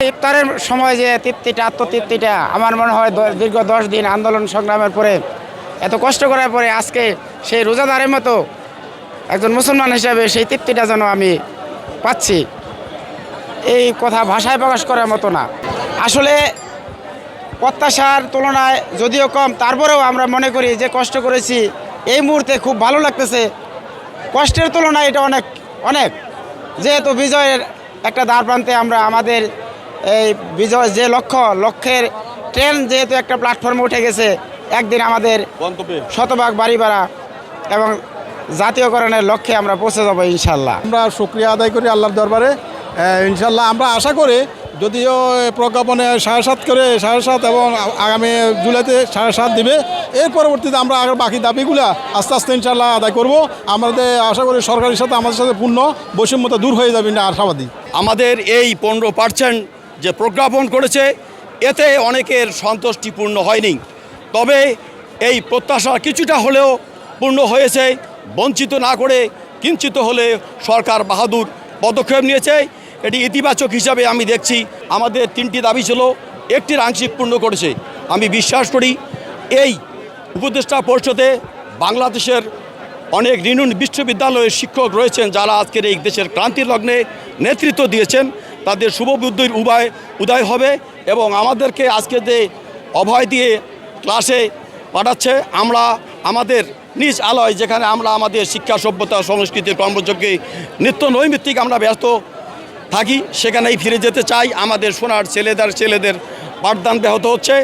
ইফতারের সময় যে তৃপ্তিটা, আত্মতৃপ্তিটা, আমার মনে হয় দীর্ঘ দশ দিন আন্দোলন সংগ্রামের পরে, এত কষ্ট করার পরে আজকে সেই রোজাদারের মতো একজন মুসলমান হিসাবে সেই তৃপ্তিটা যেন আমি পাচ্ছি। এই কথা ভাষায় প্রকাশ করার মতো না। আসলে প্রত্যাশার তুলনায় যদিও কম, তারপরেও আমরা মনে করি যে কষ্ট করেছি, এই মুহূর্তে খুব ভালো লাগতেছে। কষ্টের তুলনায় এটা অনেক অনেক। যেহেতু বিজয়ের একটা দ্বার প্রান্তে আমরা আমাদের এই বিজয় যে লক্ষ্য লক্ষ্যের ট্রেন যেহেতু একটা প্ল্যাটফর্মে উঠে গেছে একদিন আমাদের শতভাগ বাড়ি ভাড়া এবং জাতীয়করণের লক্ষ্যে আমরা পৌঁছে যাব ইনশাল্লাহ আমরা শুক্রিয়া আদায় করি আল্লাহর দরবারে। ইনশাল্লাহ আমরা আশা করি যদিও প্রজ্ঞাপনে সাড়ে সাত করে সাড়ে সাত এবং আগামী জুলাইতে সাড়ে সাত দিবে এর পরবর্তীতে আমরা আগের বাকি দাবিগুলো আস্তে আস্তে ইনশাল্লাহ আদায় করব। আমাদের আশা করি সরকারের সাথে আমাদের সাথে পূর্ণ বৈষম্যতা দূর হয়ে যাবে না আশাবাদী। আমাদের এই পনেরো পার্সেন্ট যে প্রজ্ঞাপন করেছে, এতে অনেকের সন্তুষ্টিপূর্ণ হয়নি। তবে এই প্রত্যাশা কিছুটা হলেও পূর্ণ হয়েছে, বঞ্চিত না করে কিঞ্চিত হলে সরকার বাহাদুর পদক্ষেপ নিয়েছে। এটি ইতিবাচক হিসাবে আমি দেখছি। আমাদের তিনটি দাবি ছিল একটির আংশিক পূর্ণ করেছে। আমি বিশ্বাস করি, এই উপদেষ্টা পরিষদে বাংলাদেশের অনেক রিনুন বিশ্ববিদ্যালয়ের শিক্ষক রয়েছেন, যারা আজকের এই দেশের ক্রান্তি লগ্নে নেতৃত্ব দিয়েছেন। তাদের শুভ বুদ্ধির উদয় উদয় হবে এবং আমাদেরকে আজকে যে অভয় দিয়ে ক্লাসে পাঠাচ্ছে, আমরা আমাদের নিজ আলয় যেখানে আমরা আমাদের শিক্ষা, সভ্যতা সংস্কৃতির কর্মযোগ্যে নিত্য নৈমিত্তিক আমরা ব্যস্ত থাকি, সেখানেই ফিরে যেতে চাই। আমাদের সোনার ছেলেদের ছেলেদের পাঠদান ব্যাহত হচ্ছে।